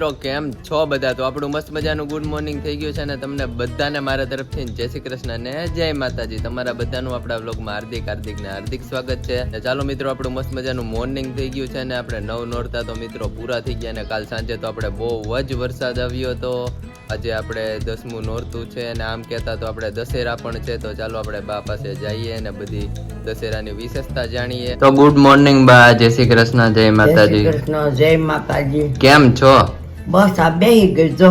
મિત્રો કેમ છો બધા? તો આપણું મસ્ત મજાનું ગુડ મોર્નિંગ થઈ ગયું છે અને તમને બધાને મારા તરફથી જય શ્રી કૃષ્ણ ને જય માતાજી. તમારા બધાનું આપણા વ્લોગમાં હાર્દિક હાર્દિક ને હાર્દિક સ્વાગત છે. ચાલો મિત્રો આપણું મસ્ત મજાનું મોર્નિંગ થઈ ગયું છે અને આપણે નવ નોરતા તો મિત્રો પૂરા થઈ ગયા અને કાલ સાંજે તો આપણે બહુ જ વરસાદ આવ્યો હતો. આજે આપણે દસમું નોરતું છે અને આમ કહેતા તો આપણે દશેરા પણ છે. તો ચાલો આપણે બા પાસે જઈએ અને બધી દશેરાની વિશેષતા જાણીએ. તો ગુડ મોર્નિંગ બા જય શ્રી કૃષ્ણ જય માતાજી. કૃષ્ણ જય માતાજી. કેમ છો? બસ આ બેહી ગઈ જો.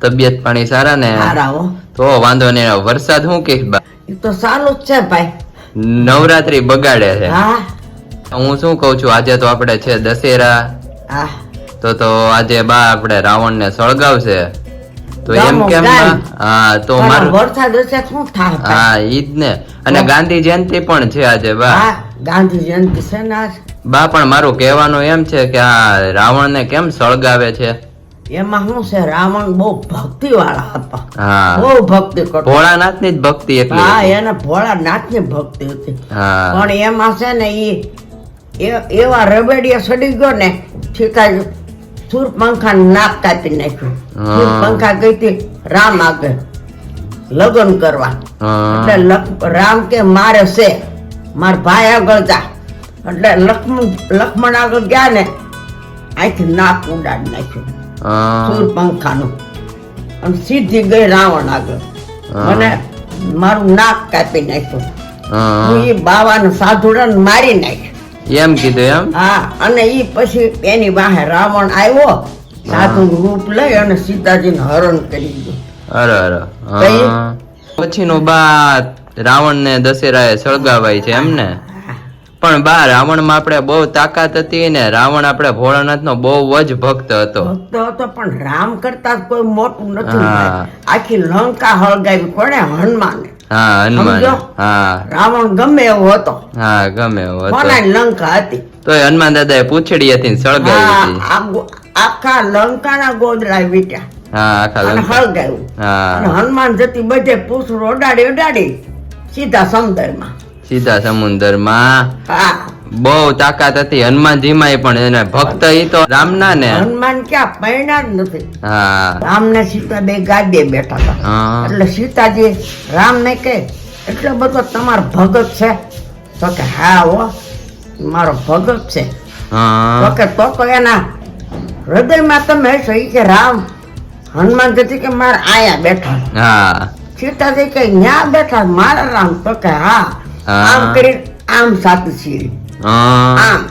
તબિયત પાણી સારા ને? સારા હો. તો વાંધો ને વરસાદ હું કે? એ તો સારું જ છે ભાઈ. નવરાત્રી બગાડે છે. હા. હું શું કઉ છું આજે તો આપણે છે દશેરા. હા. તો તો આજે બા આપણે રાવણ ને સળગાવશે. તો એમ કેમ હા તો મારું વરસાદ હશે શું થાય? હા ઈદ ને. અને ગાંધી જયંતિ પણ છે આજે બા. ગાંધી જયંતિ છે ને બા પણ મારું કહેવાનું એમ છે કે આ રાવણ ને કેમ સળગાવે છે? એમાં શું છે? રાવણ બહુ ભક્તિ વાળા હતા બહુ ભક્તિ કરતા. ભોળાનાથની ભક્તિ એટલી હા એને ભોળાનાથની ભક્તિ હતી. પણ એમાં છે ને એ- એવા રબેડિયા સડી ગયો ને ઠીકા સુર પંખા નાક કાપી નાખ્યું. સુર. પંખા ગઈ રામ આગળ લગ્ન કરવા. એટલે રામ કે મારે છે. માર ભાઈ આગળ જા. એટલે લક્ષ્મણ લક્ષ્મણ આગળ ગયા ને અહીંથી નાક ઉડાડી નાખ્યું. પંખાનું. અને સીધી ગઈ રાવણ આગળ. મને મારું નાક કાપી નાખ્યું. હા. ઈ બાવાને સાધુડાને મારી નાખ્યું. એમ કીધું એમ? હા અને એ પછી એની વાહે રાવણ આવ્યો. સાધુ રૂપ લઈ અને સીતાજીને હરણ કરી દીધું. અરે અરે. કઈ? પછી નો બા રાવણ ને દશેરા એ સળગાવાય છે એમ ને પણ બા રાવણમાં આપણે બહુ તાકાત હતી ને રાવણ આપણે ભોળાનાથ નો બહુ જ ભક્ત હતો. ભક્ત હતો પણ રામ કરતા કોઈ મોટું નથી. આખી લંકા હળગાવી કોને હનુમાન. હા હનુમાન. હા. રાવણ ગમે એવો હતો. હા ગમે એવો હતો. લંકા હતી? તો હનુમાન દાદા એ પૂછડી હતી ને સળગાવી હતી. આખા લંકાના ગોદડા વીટ્યા. હા આખા લંકા. હળગાવ્યું. અને હા હનુમાન જતી બધે પૂછડું ઓડાડી ઓડાડી સીધા સમુદ્રમાં સીધા સમુદ્રમાં. બહુ તાકાત હતી. હનુમાનજી માં પણ એને ભક્ત એ તો રામના ને હનુમાન ક્યાં પૈણા જ નથી. હા. રામ ને સીતા બે ગાદીએ બેઠા હતા. એટલે સીતાજી રામ ને કે એટલો બધો તમારો ભગત છે. તો કે હા હો મારો ભગત છે. તો કે તો તો એના હૃદયમાં તમે છો કે રામ. હનુમાન જતી કે મારા આયા બેઠા હા. સીતાજી કે ન્યા બેઠા મારા રામ. તો કે હા. આમ કરી આમ સાત સીરી આમ.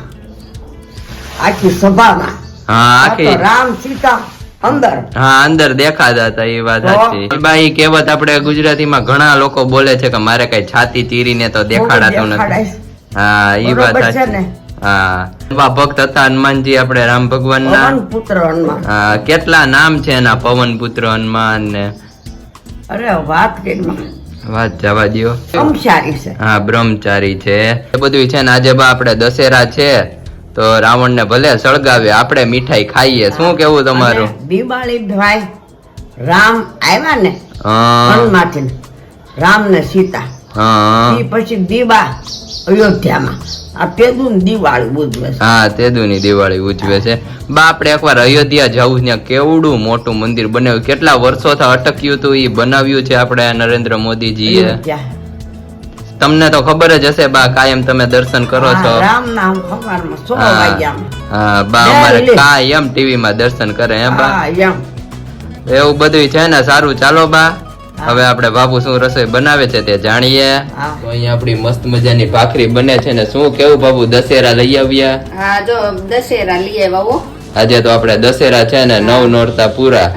આખી સભામાં. હા આખી. રામ સીતા અંદર. હા અંદર દેખાતા હતા એ વાત સાચી. બા કહેવત આપણે ગુજરાતીમાં ઘણા લોકો બોલે છે કે મારે કઈ છાતી ચીરીને તો દેખાડાતું નથી. હા એ વાત સાચી. હા. ભક્ત હતા હનુમાનજી આપણે રામ ભગવાન ના પુત્ર હનુમાન. હા કેટલા નામ છે એના પવન પુત્ર હનુમાન ને અરે વાત કરી વાત જવા અમશારી છે. હા બ્રહ્મચારી છે. એ બધું છે ને આજે બા આપણે દશેરા છે તો રાવણ ને ભલે સળગાવે આપણે મીઠાઈ ખાઈએ. શું કેવું તમારું? દિવાળી ભાઈ રામ આવ્યા ને રામ ને સીતા. હા. પછી દીવા અયોધ્યામાં. આ પેદું દિવાળી ઉજવે છે. હા તેદુની દિવાળી ઉજવે છે. બા આપણે એકવાર અયોધ્યા જવું ત્યાં કેવડું મોટું મંદિર બનાવ્યું. કેટલા વર્ષોથી અટક્યું હતું એ બનાવ્યું છે આપણે નરેન્દ્ર મોદીજીએ. એ તમને તો ખબર જ હશે બા કાયમ તમે દર્શન કરો છો. હા, રામ નામ સવારમાં સો હા બા અમારે. કાયમ ટીવી માં દર્શન કરે હે બા? એવું બધું છે ને સારું. ચાલો બા. હવે આપણે બાપુ શું રસોઈ બનાવે છે તે જાણીએ? તો અહીંયા આપણી મસ્ત મજાની ભાખરી બને છે ને શું કેવું બાપુ દશેરા લઈ આવ્યા? હા જો દશેરા લઈ આવ્યા આજે તો આપણે દશેરા છે ને નવ નોરતા પૂરા.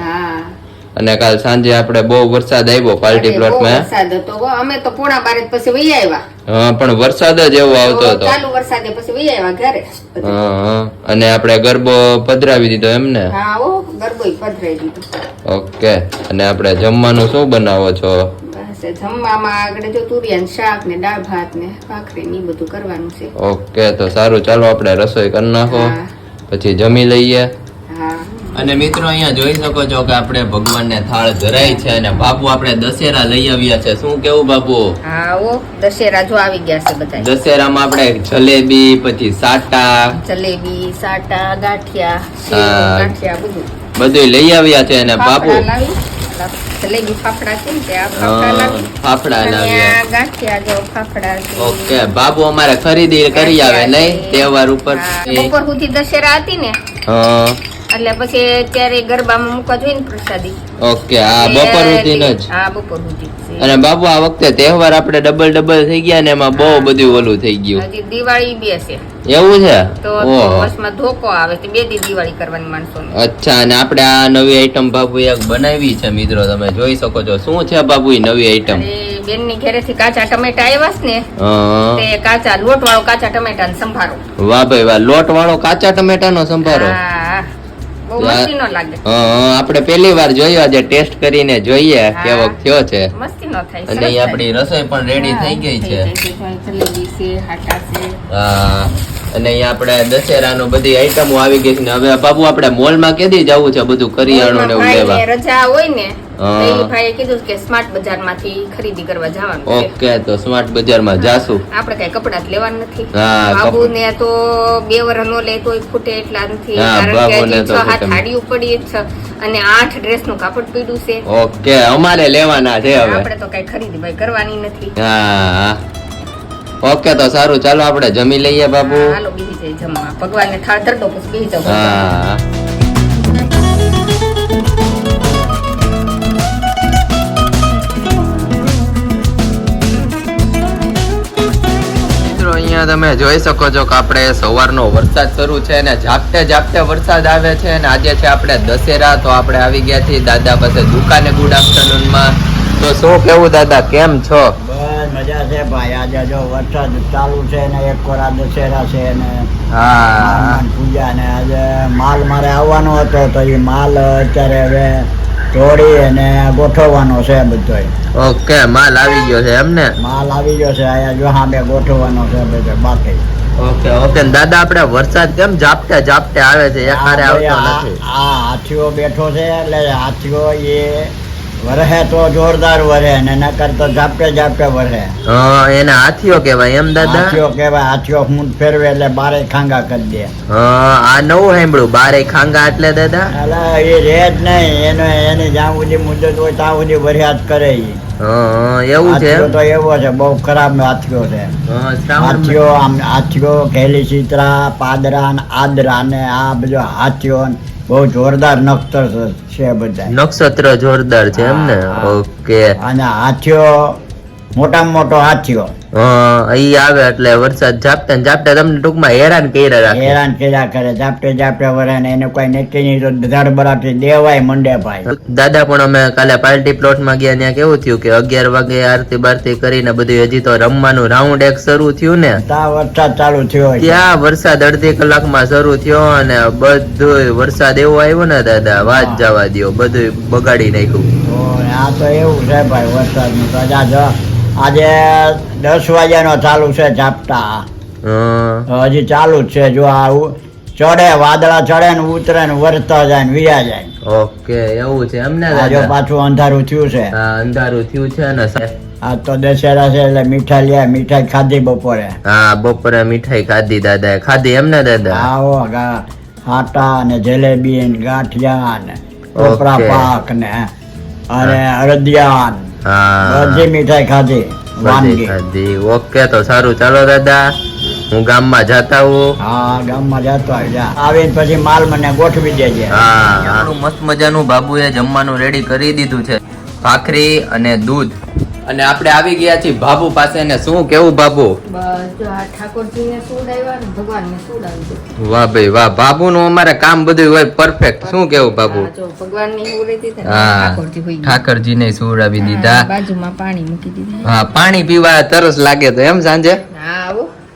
અને કાલ સાંજે આપણે બહુ વરસાદ આવ્યો પાર્ટી પ્લોટમાં. વરસાદ હતો અમે તો પોણા બારે પછી વહી આવ્યા. હા પણ વરસાદ જ એવો આવતો હતો. ચાલુ વરસાદે પછી વહી આવ્યા ઘરે. હા. અને આપણે ગરબો પધરાવી દીધો એમ ને હા ઓ ગરબો પધરાવી દીધો. ઓકે. અને આપણે જમવાનું શું બનાવો છો? જમવામાં આગળ જો તુરિયાનું શાક ને દાળ ભાત ને ભાખરી ને બધું કરવાનું છે. ઓકે તો સારું. ચાલો આપણે રસોઈ કરી નાખો. પછી જમી લઈએ. અને મિત્રો અહીંયા જોઈ શકો છો કે આપણે ભગવાનને થાળ ધરાય છે અને બાપુ આપણે દશેરા લઈ આવ્યા છે. શું કેવું બાપુ? હા દશેરા જો આવી ગયા છે બધા દશેરામાં આપણે જલેબી પછી સાટા. જલેબી સાટા ગાંઠિયા ગાંઠિયા બધું. બધું લઈ આવ્યા છે અને બાપુ ફાફડા જલેબી ફાફડા છે ને તે આ ફાફડા હા, લાવી. ફાફડા અને લાવ્યા. ગાંઠિયા જો ફાફડા ઓકે બાપુ અમારે ખરીદી કરી આવે નહીં? તહેવાર ઉપર. બપોર સુધી દશેરા હતી ને? હા, એટલે પછી અત્યારે ગરબામાં મૂકવા જોઈએ ને પ્રસાદી. ઓકે આ બપોર સુધીનો જ? હા બપોર સુધી અને બાપુ આ વખતે તહેવાર આપણે ડબલ ડબલ થઈ ગયા ને એમાં બહુ બધું ઓલું થઈ ગયું. હજી દિવાળી બે છે. એવું છે? તો વર્ષમાં ધોકો આવે તો બે દી દિવાળી કરવાની માણસો અચ્છા અને આપણે આ નવી આઈટમ બાપુ એક બનાવી છે મિત્રો તમે જોઈ શકો છો. શું છે બાપુ નવી આઈટમ અરે બેનની ઘરેથી કાચા ટમેટા આવ્યા છે ને તે કાચા લોટ વાળો કાચા ટમેટા સંભારો. વાહ ભાઈ વાહ લોટ વાળો કાચા. મસ્તી નો સંભારો? હા, આપણે પહેલી વાર જોયો આજે ટેસ્ટ કરીને જોઈએ. કેવો થયો છે. મસ્તી નો થાય અને અહીં આપણી રસોઈ પણ રેડી થઈ ગઈ છે. જલેબી છે હાટા છે. હા અને અહીંયા આપણે દશેરાનું બધી આઈટમો આવી ગઈ છે. ને હવે બાબુ આપણે મોલમાં કેદી જવું છે બધું કરિયાણું ને એવું લેવા? રજા હોય ને ભાઈએ કીધું કે સ્માર્ટ બજારમાંથી ખરીદી કરવા જવાનું ઓકે તો સ્માર્ટ બજારમાં જાશું. આપણે કઈ કપડા જ લેવા નથી. બાબુ ને તો બે વર નો લે તો ખૂટે એટલા નથી. કારણ કે છ હાથ ખૂટે. પડી છે અને આઠ ડ્રેસનું કાપડ પીડ્યું છે. ઓકે અમારે લેવાના છે હવે. આપણે તો કઈ ખરીદી ભાઈ કરવાની નથી. હા. ઓકે તો સારું. ચાલો આપણે જમી લઈએ બાબુ હાલો બીજી જમવા ભગવાન ને થાળ ધરતો પછી બીજી જમવા હા. અહીંયા તમે જોઈ શકો છો કે આપણે સવારનો વરસાદ શરૂ છે અને ઝાપટે ઝાપટે વરસાદ આવે છે અને આજે છે આપણે દશેરા તો આપણે આવી ગયા છીએ દાદા પાસે દુકાને ગુડ આફ્ટરનૂનમાં તો શું કેવું દાદા કેમ છો? બસ મજા છે ભાઈ. આજે જો વરસાદ ચાલુ છે ને એક કોરા દશેરા છે ને હા. પૂજા ને આજે માલ મારે આવવાનો હતો તો એ માલ અત્યારે હવે જોડી અને ગોઠવવાનો છે બધો ઓકે માલ આવી ગયો છે એમ ને માલ આવી ગયો છે આયા જો બે ગોઠવવાનો છે બધો બાકી. ઓકે ઓકે દાદા આપણે વરસાદ કેમ ઝાપટે ઝાપટે આવે છે? એક હારે આ ભાઈ આવતો નથી. આ હાથીઓ બેઠો છે એટલે હાથીઓ એ વરહે તો જોરદાર વરે ને નકર તો ઝાપટે ઝાપટે વરે હા એને હાથીઓ કહેવાય એમ દાદા? હાથીઓ કહેવાય હાથીઓ હું ફેરવે એટલે બારે ખાંગા કરી દે. હા આ નવું સાંભળ્યું બારે ખાંગા એટલે દાદા? એટલે એ રહે જ નહીં એને એને જ્યાં સુધી મુદત હોય ત્યાં સુધી વર્યા જ કરે એ એવું છે તો એવો છે બહુ ખરાબ હાથીઓ છે. હાથીઓ આમ હાથીઓ ઘેલી ચિત્રા પાદરા આદરા ને આ બધો હાથીઓ ને બહુ જોરદાર નક્ષત્ર છે બધા નક્ષત્ર જોરદાર છે એમ ને. ઓકે. અને હાથીઓ મોટામાં મોટો હાથીઓ. હા ઈ આવે એટલે વરસાદ ઝાપટે ઝાપટે તમને ટૂંકમાં હેરાન કર્યા રાખે. હેરાન કર્યા કરે ઝાપટે ઝાપટે વરે ને એને કોઈ નક્કી નહીં તો ધડબડાટી દેવાય મંડે ભાઈ. દાદા પણ અમે કાલે પાર્ટી પ્લોટમાં ગયા ત્યાં કેવું થયું કે અગિયાર વાગે આરતી બારતી કરીને બધું હજી તો રમવાનું રાઉન્ડ એક શરૂ થયું ને. ત્યાં વરસાદ ચાલુ થયો ત્યાં વરસાદ અડધી કલાકમાં શરૂ થયો અને બધું વરસાદ એવો આવ્યો ને દાદા વાત જવા દ્યો બધું બગાડી નાખ્યું. આ તો એવું છે ભાઈ વરસાદનું તો આજે આજે દસ વાગ્યાનો ચાલુ છે ઝાપટા. હજી ચાલુ જ છે જો આ ચડે વાદળા ચડે ને ઉતરે ને વરતા જાય ને વિયા જાય ઓકે એવું છે. એમ ને આ જો દાદા? પાછું અંધારું થયું છે. હા અંધારું થયું છે ને આ તો દશેરા છે એટલે મીઠાઈ લ્યા મીઠાઈ ખાધી બપોરે. હા બપોરે મીઠાઈ ખાધી દાદા ખાધી એમ ને દાદા? આવો આટા ને જલેબી ને ગાંઠિયા ને કોપરા પાક ને અને હા. બધી મીઠાઈ ખાધી વાનગી. ખાધી ઓકે તો સારું. ચાલો દાદા. હું ગામમાં જાતા હું હા ગામમાં જતો જા. આવીને પછી માલ મને ગોઠવી દેજે. હા મસ્ત મજાનું બાબુએ જમવાનું રેડી કરી દીધું છે. ભાખરી અને દૂધ. અને આપણે આવી ગયા છીએ બાબુ પાસે ને શું કેવું બાબુ ને વાહ ભાઈ વાહ બાબુ નું અમારે કામ બધું હોય પરફેક્ટ શું કેવું બાબુ ને ઠાકોરજી ને. સુવડાવી દીધા. બાજુમાં પાણી મૂકી દીધું. હા પાણી પીવા તરસ લાગે તો એમ સાંજે?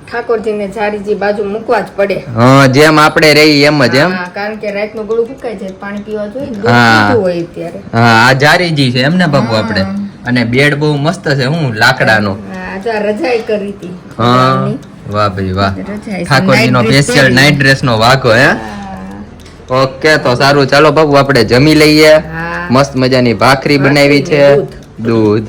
ઠાકોરજી ને જારીજી બાજુ મૂકવા જ પડે. હા જેમ આપણે રહી એમ જ એમ. કારણ કે રાતનું ગળું ફૂંકાય છે પાણી પીવા જોઈએ હા. આ જારીજી છે એમ ને બાપુ આપણે. અને બેડ બહુ મસ્ત છે હું લાકડાનો. હા, રજાઈ કરી હતી. હા વાહ ભાઈ વાહ. ઠાકોરજીનો સ્પેશિયલ. નાઇટ ડ્રેસનો વાઘો હે? ઓકે તો સારું. ચાલો બાપુ આપણે જમી લઈએ. મસ્ત મજાની ભાખરી બનાવી છે. દૂધ.